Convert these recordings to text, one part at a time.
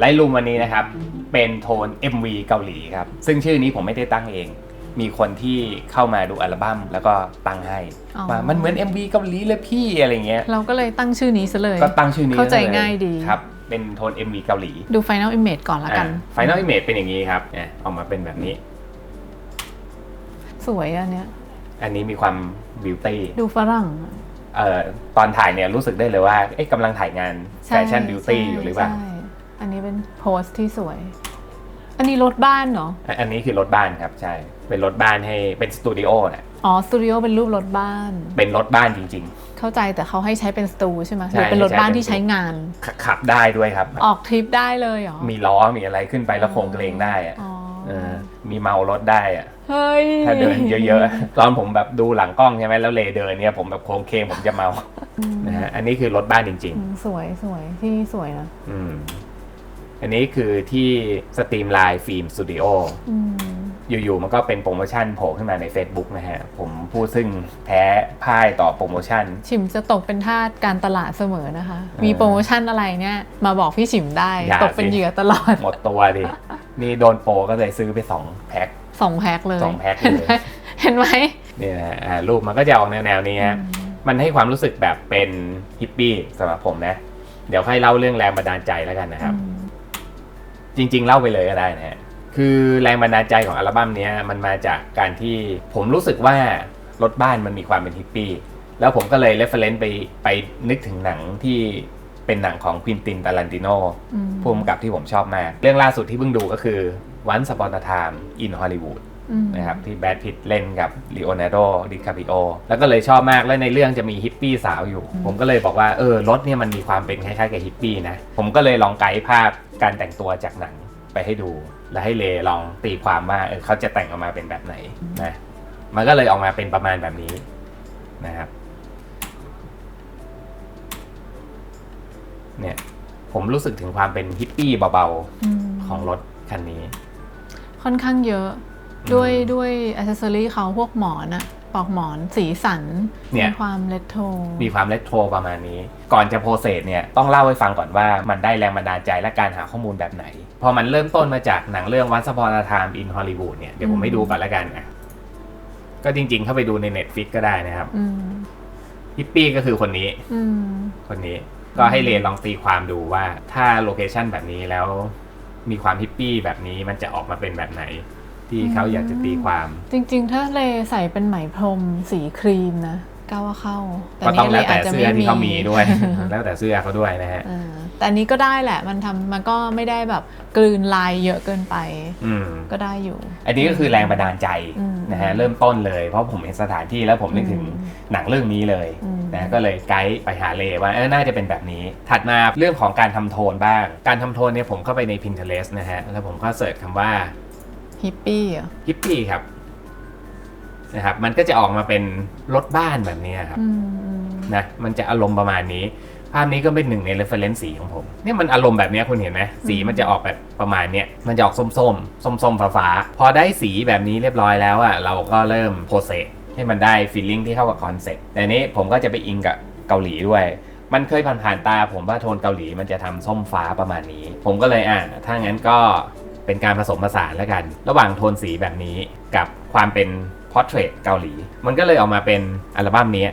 ไลท์รูมวันนี้นะครับ เป็นโทน MV เกาหลีครับ ซึ่งชื่อนี้ผมไม่ได้ตั้งเอง มีคนที่เข้ามาดูอัลบั้มแล้วก็ตั้งให้อ๋อ ว่ามันเหมือน MV เกาหลีเลยพี่อะไรเงี้ย เราก็เลยตั้งชื่อนี้ซะเลย ก็ตั้งชื่อนี้เข้าใจลง่ายดี ครับ เป็นโทน MV เกาหลีดู Final Image ก่อนละกัน ไฟนอลอิมเมจเป็นอย่างนี้ครับเนี่ยออกมาเป็นแบบนี้ สวยอันเนี้ย อันนี้มีความบิวตี้ดูฝรั่งเอ่อตอนถ่ายเนี่ยรู้สึกได้เลยว่าเอ๊ะกำลังถ่ายงานแฟใช่ชั่นบิวตี้ใช่อยู่หรือเปล่า ใช่ อันนี้เป็นโพสที่สวย อันนี้รถบ้านเหรออันอันนี้คือรถบ้านครับใช่ เป็นรถบ้านให้เป็นสตูดิโอนะอ๋อสตูดิโอเป็นรูปรถบ้าน เป็นรถบ้านจริงเข้าใจแต่เขาให้ใช้เป็นสตูใช่ไหมใช่หรือเป็นรถบ้านให้ใช้เป็นที่ใช้งานๆขขับได้ด้วยครับ ออกทริปได้เลยเหรอ มีล้อมีอะไรขึ้นไปแล้วโครงเกรงได้อะอ๋อเออมีเมารถได้อะเฮ้ยถ้าเดินเยอะๆ ตอนผมแบบดูหลังกล้องใช่ไหมแล้วเลเดินเนี่ยผมแบบโครงเคงผมจะเมาอืมนะฮะอันนี้คือรถบ้านจริงอืมสวยสวยที่นี่สวยนะๆอืม อันนี้คือที่สตรีมไลน์ฟิล์มสตูดิโออืมอยู่ๆมันก็เป็นโปรโมชั่นโผล่ขึ้นมาใน Facebook นะฮะ ผมพูดซึ่งแพ้พ่ายต่อโปรโมชั่น ฉิมจะตกเป็นทาสการตลาดเสมอนะคะเออมีโปรโมชั่นอะไรเนี่ย มาบอกพี่ฉิมได้อย่าตกเป็นสิเหยื่อตลอด หมดตัวดิ นี่โดนโปรก็เลยซื้อไป 2 แพ็คสองแพ็คเลยสองแพ็คเห็นเลยไหมเห็นไหมเนี่ยนะฮะอ่ารูปมันก็จะออกแนวๆนี้ฮะ มันให้ความรู้สึกแบบเป็นฮิปปี้สำหรับผมนะ เดี๋ยวค่อยเล่าเรื่องแรงบันดาลใจแล้วกันนะครับอืม จริง ๆ เล่าไปเลยก็ได้นะฮะคือแรงบันดาลใจของอัลบั้มเนี้ยมันมาจากการที่ผมรู้สึกว่ารถบ้านมันมีความเป็นฮิปปี้แล้วผมก็เลยเรฟเฟรนซ์ไปไปนึกถึงหนังที่เป็นหนังของควินตินตาลันติโนอืมผู้กำกับที่ผมชอบมาก เรื่องล่าสุดที่เพิ่งดูก็คือ Once Upon a Time in Hollywood อืม นะครับที่แบดพิตเล่นกับลีโอนาร์โดดิคาปิโอแล้วก็เลยชอบมากแล้วในเรื่องจะมีฮิปปี้สาวอยู่ ผมก็เลยบอกว่าเออรถเนี่ยมันมีความเป็นคล้ายๆกับฮิปปี้นะ ผมก็เลยลองไกด์ภาพการแต่งตัวจากหนังไปให้ดู แล้วให้เลลองตีความว่าเออเขาจะแต่งออกมาเป็นแบบไหนนะมันก็เลยออกมาเป็นประมาณแบบนี้นะครับเนี่ยผมรู้สึกถึงความเป็นฮิปปี้เบาอืมๆของรถคันนี้ ค่อนข้างเยอะ ด้วยด้วยอ c เซสซอรี่เขาพวกหมอนอะปลอกหมอนสีสันเนี่ย มีความเลโทรมีความเลทโทรประมาณนี้ ก่อนจะโปรเซสเนี่ยต้องเล่าให้ฟังก่อนว่ามันได้แรงบันดาลใจและการหาข้อมูลแบบไหน พอมันเริ่มต้นมาจากหนังเรื่อง Once Upon a Time in Hollywood เนี่ยเดี๋ยวผมให้ดูก่อนแล้วกันอะก็จริงๆ เข้าไปดูใน Netflix ก็ได้นะครับอืมฮิปปี้ก็คือคนนี้ อืม คนนี้ก็ให้เรนลองตีความดูว่าถ้าโลเคชันแบบนี้แล้วมีความฮิปปี้แบบนี้มันจะออกมาเป็นแบบไหน ที่เขาอยากจะตีความ จริง ๆ ถ้าเลใส่เป็นไหมพรมสีครีมนะก้าวว่าเข้าก็ต้องแล้วแต่นี่เสื้อที่เขามีด้วย แล้วแต่เสื้อเขาด้วยนะฮะเออแต่อันนี้ก็ได้แหละมันทำมันก็ไม่ได้แบบกลืนลายเยอะเกินไปอืมก็ได้อยู่ อันนี้ก็คือแรงบันดาลใจอืมนะฮะเริ่มต้นเลยเพราะผมเห็นสถานที่แล้วผมนึกถึงอืมหนังเรื่องนี้เลยอืมนะก็เลยไกด์ไปหาเลว่าเออน่าจะเป็นแบบนี้ ถัดมาเรื่องของการทำโทนบ้าง การทำโทนเนี่ยผมเข้าไปใน Pinterest นะฮะแล้วผมก็เสิร์ชคำว่า ฮิปปี้เหรอฮิปปี้ครับนะครับ มันก็จะออกมาเป็นรถบ้านแบบนี้ครับอืมอืมนะมันจะอารมณ์ประมาณนี้ ภาพนี้ก็เป็นหนึ่งใน reference สีของผมเนี่ยมันอารมณ์แบบเนี้ยคุณเห็นไหมสีมันจะออกแบบประมาณเนี้ยมันจะออกส้มส้มส้มส้มๆฟ้าๆพอได้สีแบบนี้เรียบร้อยแล้วอะเราก็เริ่มโปรเซสให้มันได้ feeling ที่เข้ากับคอนเซ็ปต์แต่นี้ผมก็จะไปอิงกับเกาหลีด้วย มันเคยผ่านๆตาผมว่าโทนเกาหลีมันจะทำส้มฟ้าประมาณนี้ ผมก็เลยอะถ้างั้นก็ เป็นการผสมผสานแล้วกัน ระหว่างโทนสีแบบนี้กับความเป็น portrait เกาหลี มันก็เลยออกมาเป็นอัลบั้มนี้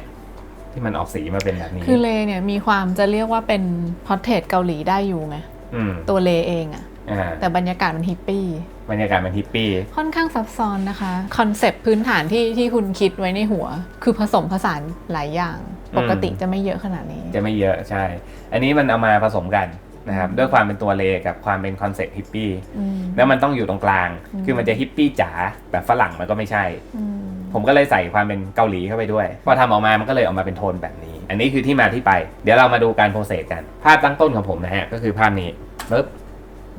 ที่มันออกสีมาเป็นแบบนี้ คือเลเนี่ยมีความจะเรียกว่าเป็นพอร์เทรตเกาหลีได้อยู่ไงอืมตัวเลเองอะอ่าแต่บรรยากาศมันฮิปปี้ บรรยากาศมันฮิปปี้ ค่อนข้างซับซ้อนนะคะ คอนเซปต์พื้นฐานที่ที่คุณคิดไว้ในหัว คือผสมผสานหลายอย่าง ปกติจะไม่เยอะขนาดนี้ จะไม่เยอะใช่ อันนี้มันเอามาผสมกัน นะครับด้วยความเป็นตัวเลกับความเป็นคอนเซ็ปต์ฮิปปี้อืมแล้วมันต้องอยู่ตรงกลางอืมคือมันจะฮิปปี้จ๋าแบบฝรั่งมันก็ไม่ใช่อืมผมก็เลยใส่ความเป็นเกาหลีเข้าไปด้วย พอทำออกมามันก็เลยออกมาเป็นโทนแบบนี้ อันนี้คือที่มาที่ไป เดี๋ยวเรามาดูการโปรเซสกัน ภาพตั้งต้นของผมนะฮะ ก็คือภาพนี้ปึ๊บ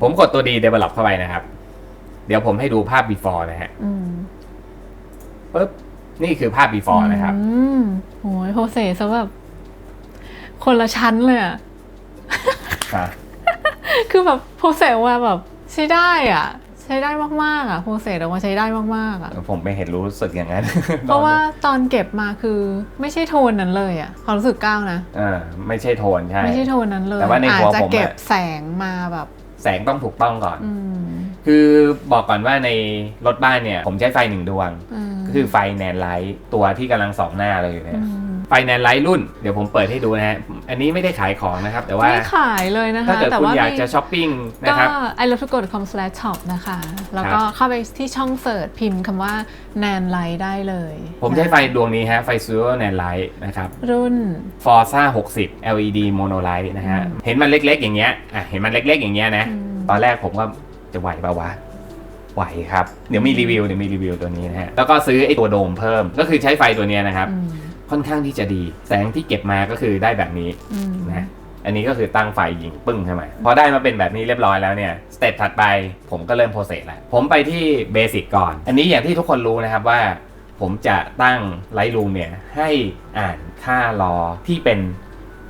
ผมกดตัวดี develop เข้าไปนะครับ เดี๋ยวผมให้ดูภาพ before นะฮะอืมปึ๊บนี่คือภาพ before นะครับอืมโอ้ยโปรเซสซะแบบคนละชั้นเลยอะอะ คือแบบโปรเซสว่าแบบใช้ได้อะ ใช้ได้มากๆอะโปรเซสออกมาใช้ได้มากๆอะผมไม่เห็นรู้สึกอย่างนั้น เพราะว่าตอนเก็บมาคือไม่ใช่โทนนั้นเลยอะความรู้สึกก้าวนะเออไม่ใช่โทนใช่ไม่ใช่โทนนั้นเลยแต่ว่าในหัวอาจจะผมอะเก็บแสงมาแบบ แสงต้องถูกต้องก่อนอืมคือบอกก่อนว่าในรถบ้านเนี่ย ผมใช้ไฟหนึ่งดวงมก็คือไฟแนนไลท์ตัวที่กำลังสองหน้าเลยเนี่ยอืม ไฟแนนไลท์รุ่น เดี๋ยวผมเปิดให้ดูนะฮะ อันนี้ไม่ได้ขายของนะครับ แต่ว่า ไม่ขายเลยนะคะถ้าเกิดแต่คุณว่าอยากมีจะช้อปปิ้งก็ นะครับ i love to go com slash shop นะคะ แล้วก็เข้าไปที่ช่องเสิร์ชพิมพ์คำว่า nan light ได้เลยผมใช้นะไฟดวงนี้ฮะ ไฟซูโ o แนนไลท์นะครับ รุ่น Forza 60 LED Monolight นะฮะ อืม เห็นมันเล็กๆ อย่างเงี้ยอะเห็นมันเล็กๆ อย่างเงี้ยนะ อืม ตอนแรกผมก็จะไหวปะวะ ไหวครับ เดี๋ยวมีรีวิว เดี๋ยวมีรีวิวตัวนี้นะฮะ แล้วก็ซื้อไอ้ตัวโดมเพิ่ม ก็คือใช้ไฟตัวเนี้ยนะครับ อืม ค่อนข้างที่จะดี แสงที่เก็บมาก็คือได้แบบนี้อืมนะอันนี้ก็คือตั้งไฟยิงปึ้งใช่ไหมพอได้มาเป็นแบบนี้เรียบร้อยแล้วเนี่ยสเต็ปถัดไปผมก็เริ่มโปรเซสแล้วผมไปที่เบสิกก่อน อันนี้อย่างที่ทุกคนรู้นะครับว่า ผมจะตั้ง Lightroom เนี่ยให้อ่านค่ารอที่เป็น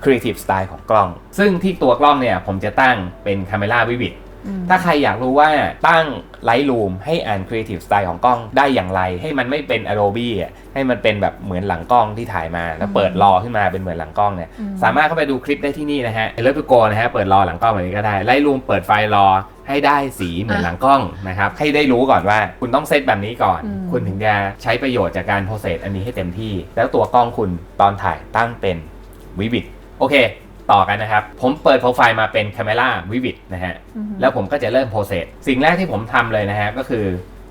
Creative Style ของกล้อง ซึ่งที่ตัวกล้องเนี่ยผมจะตั้งเป็น Camera Vivid อืม ถ้าใครอยากรู้ว่าตั้ง Lightroom ให้อ่าน Creative Style ของกล้องได้อย่างไร ให้มันไม่เป็น Adobe อะให้มันเป็นแบบเหมือนหลังกล้องที่ถ่ายมา แล้วเปิดรอขึ้นมาเป็นเหมือนหลังกล้องเนี่ยอืมสามารถเข้าไปดูคลิปได้ที่นี่นะฮะเลิฟทูโกนะฮะเปิดรอหลังกล้องแบบนี้ก็ได้ Lightroom เปิดไฟล์รอให้ได้สีเหมือนหลังกล้องนะครับให้ได้รู้ก่อนว่าคุณต้องเซตแบบนี้ก่อนอืมคุณถึงจะใช้ประโยชน์จากการโปรเซสอันนี้ให้เต็มที่ แล้วตัวกล้องคุณตอนถ่ายตั้งเป็นวิวิ d โอเค ต่อกันนะครับ ผมเปิดโปรไฟล์มาเป็น Camera Vivid นะฮะอืมแล้วผมก็จะเริ่มโปรเซสสิ่งแรกที่ผมทำเลยนะฮะ ก็คือ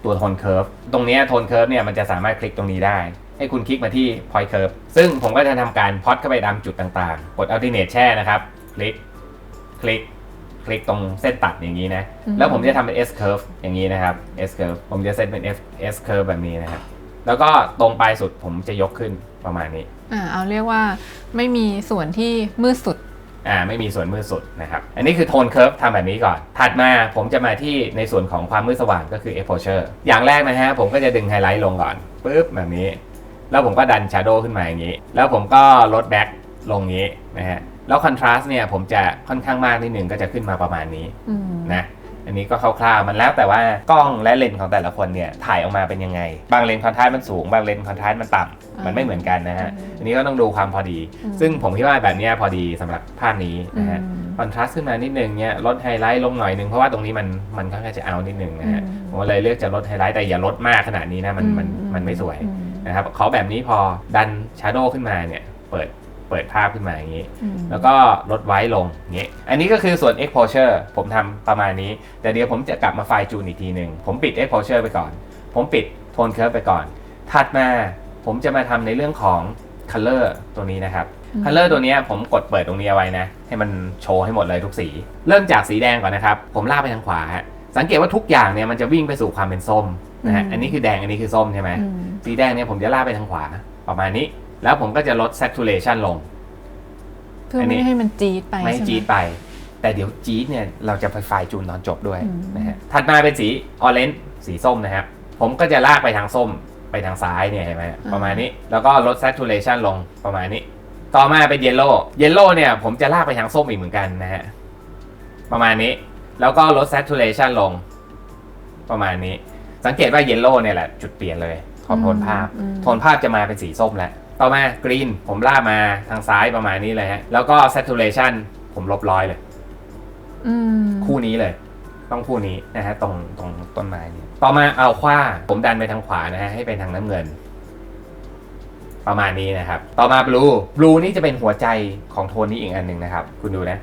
ตัวโทนเคิร์ฟตรงเนี้โทนเคิร์ฟเนี่ยมันจะสามารถคลิกตรงนี้ได้ ให้คุณคลิกมาที่ point curve ซึ่งผมก็จะทำการพอดเข้าไปตามจุดต่างๆ กด alternate แช่นะครับ คลิก คลิกคลิกตรงเส้นตัดอย่างนี้นะอืมแล้วผมจะทำเป็น S curve อย่างนี้นะครับ S curve ผมจะเซตเป็น F S curve แบบนี้นะครับ แล้วก็ตรงปลายสุดผมจะยกขึ้นประมาณนี้ อ่าเอาเรียกว่าไม่มีส่วนที่มืดสุด อ่าไม่มีส่วนมืดสุดนะครับ อันนี้คือโทนเคิร์ฟทำแบบนี้ก่อน ถัดมาผมจะมาที่ในส่วนของความมืดสว่างก็คือ exposure อย่างแรกนะฮะผมก็จะดึงไฮไลท์ลงก่อนปุ๊บแบบนี้ แล้วผมก็ดัน shadow ขึ้นมาอย่างนี้ แล้วผมก็ลด back ลงนี้นะฮะแล้ว contrast เนี่ยผมจะค่อนข้างมากนิดนึงก็จะขึ้นมาประมาณนี้อืมนะ อันนี้ก็คร่าวๆมันแล้วแต่ว่ากล้องและเลนส์ของแต่ละคนเนี่ยถ่ายออกมาเป็นยังไง บางเลนส์คอนทราสต์มันสูง บางเลนส์คอนทราสต์มันต่ำมันไม่เหมือนกันนะฮะ อันนี้ก็ต้องดูความพอดีอืมซึ่งผมคิดว่าแบบเนี้ยพอดีสำหรับภาพนี้นะฮะอืมคอนทราสต์ขึ้นมานิดนึงเนี่ยลดไฮไลท์ลงหน่อยนึงเพราะว่าตรงนี้มันมันค่อนข้างจะเอานิดนึงนะฮะอืมผมก็เลยเลือกจะลดไฮไลท์แต่อย่าลดมากขนาดนี้นะมันมันมันไม่สวยอืมนะครับเขาแบบนี้พอดันชาร์โดขึ้นมาเนี่ยเปิด เปิดภาพขึ้นมาอย่างนี้อืมแล้วก็ลดไว้ลงอย่างนี้อันนี้ก็คือส่วน exposure ผมทำประมาณนี้ แต่เดี๋ยวผมจะกลับมาไฟล์จูนอีกทีหนึ่งผมปิด exposure ไปก่อน ผมปิด tone curve ไปก่อน ถัดมาผมจะมาทำในเรื่องของ color ตัวนี้นะครับอืม color ตัวเนี้ยผมกดเปิดตรงนี้เอาไว้นะ ให้มันโชว์ให้หมดเลยทุกสี เริ่มจากสีแดงก่อนนะครับ ผมลากไปทางขวาฮะสังเกตว่าทุกอย่างเนี่ยมันจะวิ่งไปสู่ความเป็นส้มนะฮะอืมอันนี้คือแดงอันนี้คือส้มใช่ไหมอืมสีแดงเนี่ยผมจะลากไปทางขวาประมาณนี้ แล้วผมก็จะลด saturation ลง เพื่ออันนี้ไม่ให้มันจี๊ดไปไม่ใช่ห จี๊ดไป แต่เดี๋ยวจี๊ดเนี่ยเราจะไปไฟล์จูนตอนจบด้วยอืม นะฮะถัดมาเป็นสีออเรนจ์สีส้มนะครับ ผมก็จะลากไปทางส้มไปทางซ้ายเนี่ยเห็นไหมประมาณนี้แล้วก็ลด saturation ลงประมาณนี้ ต่อมาเป็นเยลโล่เยลโล่เนี่ยผมจะลากไปทางส้มอีกเหมือนกันนะฮะประมาณนี้ แล้วก็ลด saturation ลง ประมาณนี้ สังเกตว่าเยลโล่เนี่ยแหละจุดเปลี่ยนเลยของโทนภาพ อืม โทนภาพจะมาเป็นสีส้มแล้ว ต่อมากรีนผมลากมาทางซ้ายประมาณนี้เลยฮะ แล้วก็ saturation ผมลบร้อยเลยอืมคู่นี้เลย ต้องคู่นี้นะฮะ ตรงตรงต้นไม้นี้ต่อมาเอาขว้าผมดันไปทางขวานะฮะ ให้เป็นทางน้ำเงิน ประมาณนี้นะครับ ต่อมาบลูบลูนี่จะเป็นหัวใจของโทนนี้อีกอันหนึ่งนะครับ คุณดูนะ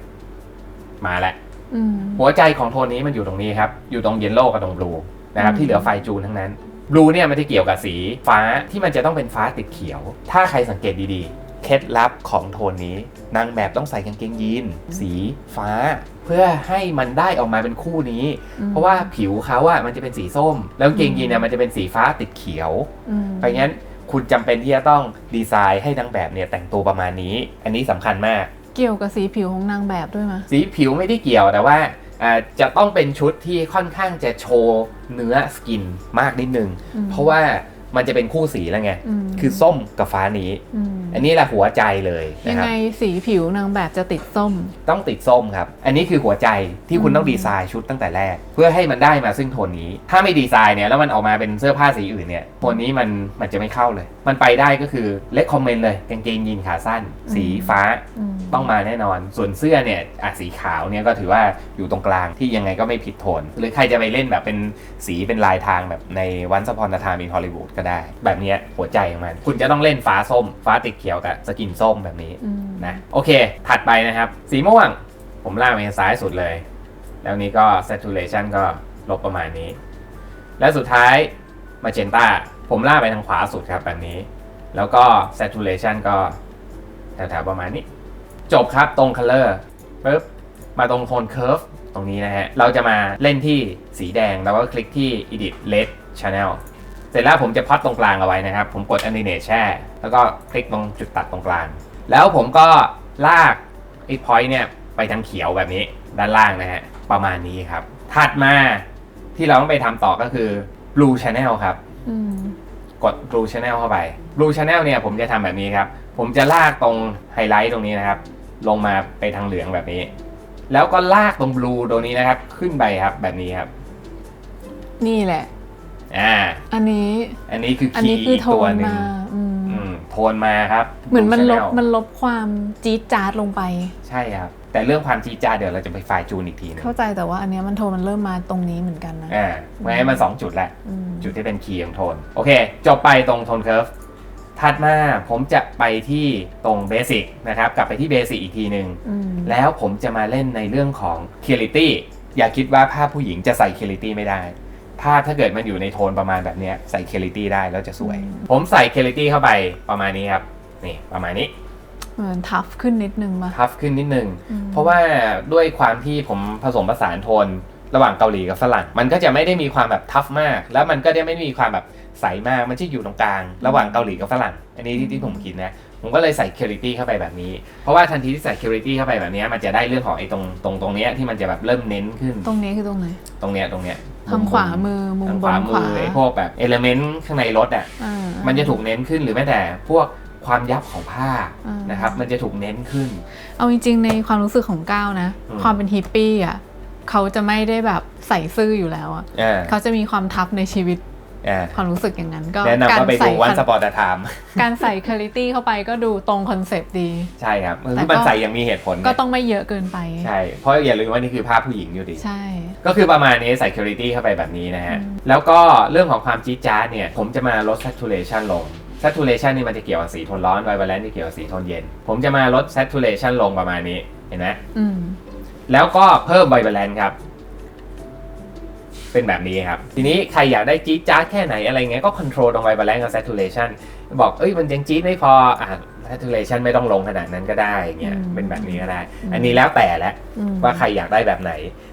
มาแล้วอืมหัวใจของโทนนี้มันอยู่ตรงนี้ครับ อยู่ตรงเยลโล่กับตรงบลูนะครับอืมที่เหลือไฟจูนทั้งนั้น บลูเนี่ยมันจะเกี่ยวกับสีฟ้าที่มันจะต้องเป็นฟ้าติดเขียว ถ้าใครสังเกตดีๆ เคล็ดลับของโทนนี้ นางแบบต้องใส่กางเกงยีนสีฟ้า เพื่อให้มันได้ออกมาเป็นคู่นี้อืมเพราะว่าผิวเขาอะมันจะเป็นสีส้ม แล้วกางเกงยีนเนี่ยมันจะเป็นสีฟ้าติดเขียวอืมเพราะงั้นคุณจำเป็นที่จะต้องดีไซน์ให้นางแบบเนี่ยแต่งตัวประมาณนี้ อันนี้สำคัญมาก เกี่ยวกับสีผิวของนางแบบด้วยมั้ยสีผิวไม่ได้เกี่ยวแต่ว่าอ่า จะต้องเป็นชุดที่ค่อนข้างจะโชว์เนื้อสกินมากนิดนึงอืมเพราะว่า มันจะเป็นคู่สีแล้วไงมคือส้มกับฟ้านี้มอันนี้แหละหัวใจเลยนะยังครับไงสีผิวนางแบบจะติดส้ม ต้องติดส้มครับ อันนี้คือหัวใจที่คุณอืมต้องดีไซน์ชุดตั้งแต่แรก เพื่อให้มันได้มาซึ่งโทนนี้ ถ้าไม่ดีไซน์เนี่ยแล้วมันออกมาเป็นเสื้อผ้าสีอื่นเนี่ยโทนนี้มันมันจะไม่เข้าเลย มันไปได้ก็คือเล c คอมเมนต์เลยกางเกงยีนขาสั้น สีฟ้ามต้องมาแน่นอน ส่วนเสื้อเนี่ยอะสีขาวเนี่ยก็ถือว่าอยู่ตรงกลางที่ยังไงก็ไม่ผิดโทน หรือใครจะไปเล่นแบบเป็นสีเป็นลายทางแบบในวันสปอนทามินฮอลลีวูดก็ได้ แบบเนี้ยหัวใจของมัน คุณจะต้องเล่นฟ้าส้ม ฟ้าติดเขียวกับสกินส้มแบบนี้อืมนะโอเค ถัดไปนะครับ สีม่วง ผมลากไปทางซ้ายสุดเลย แล้วนี้ก็ saturation ก็ลบประมาณนี้ และสุดท้าย magenta ผมลากไปทางขวาสุดครับแบบนี้ แล้วก็ saturation ก็แถวๆประมาณนี้ จบครับตรง color ปึ๊บมาตรงโทน curve ตรงนี้นะฮะ เราจะมาเล่นที่สีแดงแล้วก็คลิกที่ edit red channel เสร็จแล้วผมจะพัดตรงกลางเอาไว้นะครับ ผมกด animate แช่ แล้วก็คลิกตรงจุดตัดตรงกลาง แล้วผมก็ลากไอ้ point เนี่ยไปทางเขียวแบบนี้ด้านล่างนะฮะประมาณนี้ครับ ถัดมาที่เราต้องไปทำต่อก็คือ blue channel ครับ อืมกด blue channel เข้าไป blue channel เนี่ยผมจะทำแบบนี้ครับ ผมจะลากตรงไฮไลท์ตรงนี้นะครับ ลงมาไปทางเหลืองแบบนี้ แล้วก็ลากตรง blue ตรงนี้นะครับ ขึ้นไปครับแบบนี้ครับ นี่แหละ อ่า อันนี้ อันนี้คืออันคีนี้ย์คืออีกโทตัวนหนึ่งมาอืมอืมโทนมาครับเหมือนมันล Blue บ Channel มันลบความจี๊ดจ๊าดลงไป ใช่ครับ แต่เรื่องความจีดจ้าดเดี๋ยวเราจะไปไฟล์จูนอีกทีหนึงเข้าใจแต่ว่าอันเนี้ยมันโทนมันเริ่มมาตรงนี้เหมือนกันนะอ่าไม่งั้นมันสองจุดแหละ อืมจุดที่เป็นคีย์ของโทน โอเค จบไปตรงโทนเคิร์ฟถัดมาผมจะไปที่ตรงเบสิกนะครับ กลับไปที่เบสิกอีกทีหนึ่งอืมแล้วผมจะมาเล่นในเรื่องของ c u r i t y อย่าคิดว่าภาพผู้หญิงจะใส่ c u r i t y ไม่ได้ ภาพถ้าเกิดมันอยู่ในโทนประมาณแบบเนี้ยใส่ c u r i t y ได้แล้วจะสวย ผมใส่ c u r i t y เข้าไปประมาณนี้ครับนี่ประมาณนี้เหมือนทัฟขึ้นนิดนึงมาทัฟขึ้นนิดนึงอืมเพราะว่าด้วยความที่ผมผสมผสานโทนระหว่างเกาหลีกับฝรั่งมันก็จะไม่ได้มีความแบบทัฟมาก แล้วมันก็จะไม่มีความแบบใสมากมันจะอยู่ตรงกลาง ระหว่างเกาหลีกับฝรั่ง อันนี้ที่ที่ผมคิดนะผมก็เลยใส่ Curity เข้าไปแบบนี้ เพราะว่าทันทีที่ใส่ Curity เข้าไปแบบนี้ มันจะได้เรื่องของไอ้ตรงตรงตรงเนี้ยที่มันจะแบบเริ่มเน้นขึ้น ตรงนี้คือตรงไหน ตรงเนี้ยตรงเนี้ย ทางขวามือมุมทางบขวานขมืวาอไอ้พวกแบบเอลเมนต์ข้างในรถอะอ่า มันจะถูกเน้นขึ้นหรือแม้แต่พวกความยับของผ้าอ่านนะครับ มันจะถูกเน้นขึ้น เอาจริงๆ ในความรู้สึกของก้าวนะ อืม ความเป็นฮิปปี้อะเขาจะไม่ได้แบบใส่ซื่ออยู่แล้วอะอ่าเขาจะมีความทัฟในชีวิตอ่า ความรู้สึกอย่างนั้นก็แนะนำการว่าไปใส่ดูวันสปอร์ตไทม์การใส่คลิตี้เข้าไปก็ดูตรงคอนเซปต์ดี ใช่ครับแต่คือมันก็ใส่อยังมีเหตุผล ก็ไงต้องไม่เยอะเกินไป ใช่ เพราะอย่าลืมว่านี่คือภาพผู้หญิงอยู่ดีใช่ ก็คือประมาณนี้ใส่ Curity เข้าไปแบบนี้นะฮะอืมแล้วก็เรื่องของความจี๊ดจ๊าดเนี่ย ผมจะมาลด saturation ลง saturation นี่มันจะเกี่ยวกับสีโทนร้อน vibrant นี่เกี่ยวกับสีโทนเย็น ผมจะมาลด saturation ลงประมาณนี้เห็นไหมอืมแล้วก็เพิ่ม vibrant ครับ เป็นแบบนี้ครับ ทีนี้ใครอยากได้จี๊ดจ๊าดแค่ไหนอะไรเงี้ยก็ control ตรง vibrant กับ saturation บอกเอ้ยมันยังจี๊ดไม่พออะ saturation ไม่ต้องลงขนาดนั้นก็ได้เงี้ยอืมเป็นแบบนี้ก็ได้อืมอันนี้แล้วแต่แหละอืมว่าใครอยากได้แบบไหน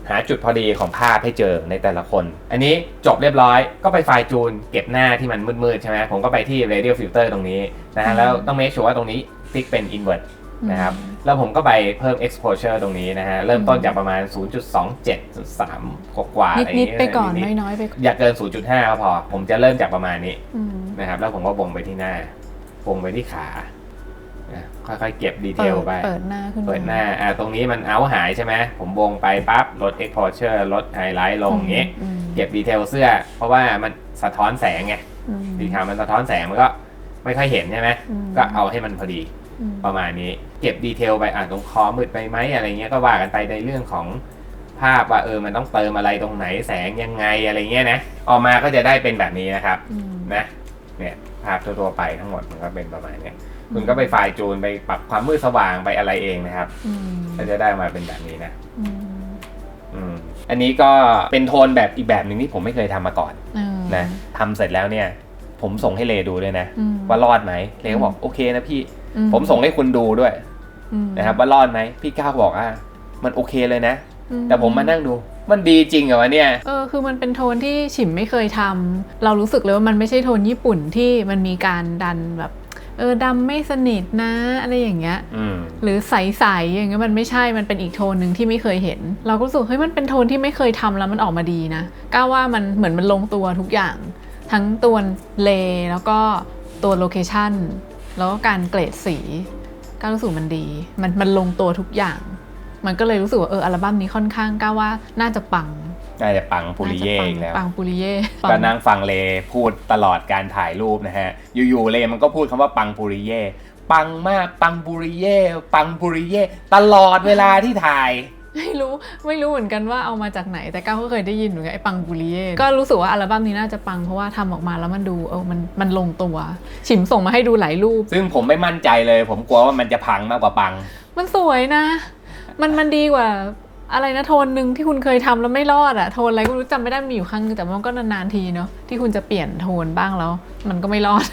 หาจุดพอดีของภาพให้เจอในแต่ละคน อันนี้จบเรียบร้อยก็ไปไฟล์จูนเก็บหน้าที่มันมืดๆใช่ไหมผมก็ไปที่ radio filter ตรงนี้นะฮะแล้วต้อง make sure ว่าตรงนี้ติ๊กเป็น invert นะครับแล้วผมก็ไปเพิ่ม exposure ตรงนี้นะฮะ เริ่มต้นจากประมาณ 0.27 0.3กว่าๆนิดอะไรนิดเงี้ยไปก่อนดๆน้อยๆไปก่อนอย่าเกิน 0.5 ก็พอ ผมจะเริ่มจากประมาณนี้อืมนะครับแล้วผมก็วงไปที่หน้าวงไปที่ขานะค่อยๆเก็บดีเทเปิลดไป เปิดหน้าขึ้นมเปิดหน้าอ่าตรงนี้มันเอาหายใช่ไหมผมวงไปปั๊บลด exposure ลดไฮไลท์ลงอย่างงี้อืมเก็บดีเทลเสื้อ เพราะว่ามันสะท้อนแสงไงอืมสีขาวมันสะท้อนแสงมันก็ไม่ค่อยเห็นใช่ไหมอืมก็เอาให้มันพอดีอืม ประมาณนี้ เก็บดีเทลไปอ่าตรงคอมืดไปไหมอะไรเงี้ยก็ว่ากันไปในเรื่องของภาพว่าเออมันต้องเติมอะไรตรงไหนแสงยังไงอะไรเงี้ยนะออกมาก็จะได้เป็นแบบนี้นะครับอืมนะเนี่ยภาพทั่วๆไปทั้งหมดมันก็เป็นประมาณเนี้ยคุณก็ไปไฟล์จูนไปปรับความมืดสว่างไปอะไรเองนะครับอืมก็จะได้มาเป็นแบบนี้นะอืมอืมอันนี้ก็เป็นโทนแบบอีกแบบหนึ่งที่ผมไม่เคยทำมาก่อนเออนะทำเสร็จแล้วเนี่ย ผมส่งให้เลดูด้วยนะอืมว่ารอดไหมเลก็บอกโอเคนะพี่อื ผมส่งให้คุณดูด้วยอืมนะครับว่ารอดไหมพี่ก้าวบอกอะมันโอเคเลยนะอืแต่ผมมานั่งดูมันดีจริงเหรอวะเนี่ย เออ คือมันเป็นโทนที่ฉิมไม่เคยทำเรารู้สึกเลยว่ามันไม่ใช่โทนญี่ปุ่นที่มันมีการดันแบบ เออดำไม่สนิทนะอะไรอย่างเงี้ยอืมหรือใสๆอย่างเงี้ยมันไม่ใช่ มันเป็นอีกโทนหนึ่งที่ไม่เคยเห็น เราก็รู้สึกเฮ้ยมันเป็นโทนที่ไม่เคยทำแล้วมันออกมาดีนะก้าวว่ามันเหมือนมันลงตัวทุกอย่าง ทั้งตัวเลแล้วก็ตัวโลเคชัน แล้วก็การเกรดสีก็รู้สึกมันดี มันมันลงตัวทุกอย่าง มันก็เลยรู้สึกว่าเอออัลบั้มนี้ค่อนข้างก้าวว่าน่าจะปังน่าจะปังปุริเย่อีกแล้วปังปุริเย่ก็นั่งฟังเลพูดตลอดการถ่ายรูปนะฮะ อยู่ๆเลมันก็พูดคำว่าปังปุริเย่ปังมากปังปุริเย่ปังปุริเย่ตลอดเวลาที่ถ่าย ไม่รู้ไม่รู้เหมือนกันว่าเอามาจากไหน แต่ก้าวก็เคยได้ยินเหมือนกันไอ้ปังปุริเย่ก็รู้สึกว่าอัลบั้มนี้น่าจะปังเพราะว่าทำออกมาแล้วมันดูเออมันมันลงตัว ฉิมส่งมาให้ดูหลายรูป ซึ่งผมไม่มั่นใจเลย ผมกลัวว่ามันจะพังมากกว่าปัง มันสวยนะ มันมันดีกว่าอะไรนะโทนหนึ่งที่คุณเคยทำแล้วไม่รอดอะโทนอะไรก็รู้จำไม่ได้มีอยู่ครั้งนึงแต่มันก็นานๆทีเนาะที่คุณจะเปลี่ยนโทนบ้างแล้ว มันก็ไม่รอด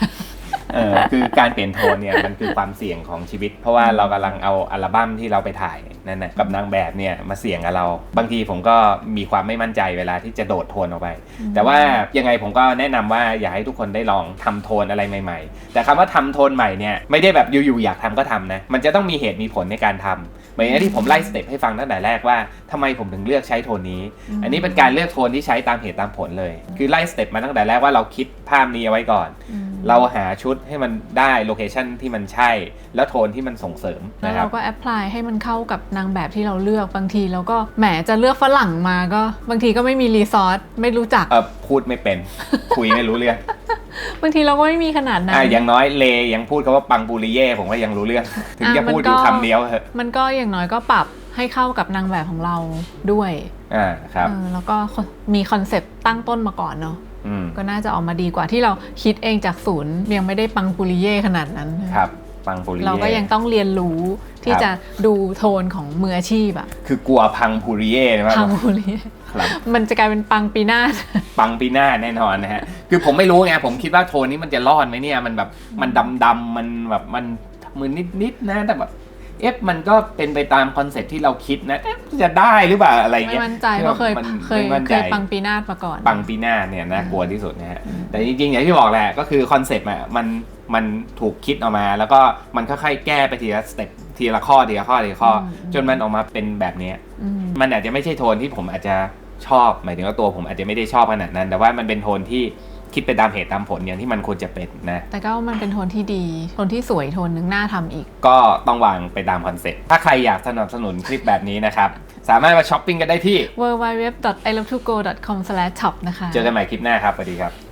เออคือการเปลี่ยนโทนเนี่ยมันคือความเสี่ยงของชีวิต เพราะว่าเรากำลังเอาอัลบั้มที่เราไปถ่ายนั่นนะกับนางแบบเนี่ยมาเสี่ยงกับเรา บางทีผมก็มีความไม่มั่นใจเวลาที่จะโดดโทนออกไป แต่ว่ายังไงผมก็แนะนำว่าอยากให้ทุกคนได้ลองทำโทนอะไรใหม่ ๆ แต่คำว่าทำโทนใหม่เนี่ยไม่ได้แบบอยู่ๆอยากทำก็ทำนะมันจะต้องมีเหตุมีผลในการทำเห มือนอย่างที่ผมไล่สเต็ปให้ฟังตั้งแต่แรกว่าทำไมผมถึงเลือกใช้โทนนี้ อันนี้เป็นการเลือกโทนที่ใช้ตามเหตุตามผลเลย คือไล่สเต็ปมาตั้งแต่แรกว่าเราคิดภาพนี้เอาไว้ก่อน เราหาชุดให้มันได้โลเคชันที่มันใช่ แล้วโทนที่มันส่งเสริมแล้วนะครับเราก็แอพพลายให้มันเข้ากับนางแบบที่เราเลือกบางทีเราก็แหมจะเลือกฝรั่งมาก็บางทีก็ไม่มีรีซอสไม่รู้จักเออพูดไม่เป็นคุยไม่รู้เรื่อง บางทีเราก็ไม่มีขนาดนั้นอะอย่างน้อยเลยังพูดคำว่าปังบูริเย่ผมว่ายังรู้เรื่อง ถึงจะอะมันพูดอยู่ก็คำเดียวเถอะมันก็อย่างน้อยก็ปรับให้เข้ากับนางแบบของเราด้วยอ่าครับเออแล้วก็มีคอนเซปต์ตั้งต้นมาก่อนเนาะอืมก็น่าจะออกมาดีกว่าที่เราคิดเองจากศูนย์ยังไม่ได้ปังปุริเย่ขนาดนั้น ครับ ปังบูริเย่เราก็ยังต้องเรียนรู้ ที่ครับจะดูโทนของมืออาชีพอะคือกลัวพังบูริเย่นะคปัรับงปุริเย่ครับมันจะกลายเป็นปังปีหน้าปังปีหน้าแน่นอนนะฮะ คือผมไม่รู้ไงผมคิดว่าโทนนี้มันจะรอดไหมเนี่ย มันแบบมันดำดำๆมันแบบมันมือนิดๆนะแต่แบบเอ๊ะมันก็เป็นไปตามคอนเซ็ปต์ที่เราคิดนะเอ๊ะจะได้หรือเปล่าอะไรไม่เงี้ยมั่นใจเพราะเคยมันเคยไม่มั่นเคใจยปังปีหน้ามาก่อน ปังปีหน้าเนี่ยน่ากลัวที่สุดนะฮะแต่จริงๆอย่างที่บอกแหละก็คือคอนเซปต์อะมัน มันถูกคิดออกมา แล้วก็มันค่อยๆแก้ไปทีละสเต็ปทีละข้อทีละข้อทีละข้ออมจนมันออกมาเป็นแบบเนี้ยอืมมันอาจจะไม่ใช่โทนที่ผมอาจจะชอบ หมายถึงว่าตัวผมอาจจะไม่ได้ชอบขนาดนั้น แต่ว่ามันเป็นโทนที่คิดไปตามเหตุตามผลอย่างที่มันควรจะเป็นนะ แต่ก็มันเป็นโทนที่ดี โทนที่สวย โทนหนึงน่าทำอีก ก็ต้องวางไปตามคอนเซ็ปต์ ถ้าใครอยากสนับสนุนคลิปแบบนี้นะครับ สามารถมาช้อปปิ้งกันได้ที่ w w w i l o v e t o go c o m s h o p นะคะ เจอกันใหม่คลิปหน้าครับ สวัสดีครับ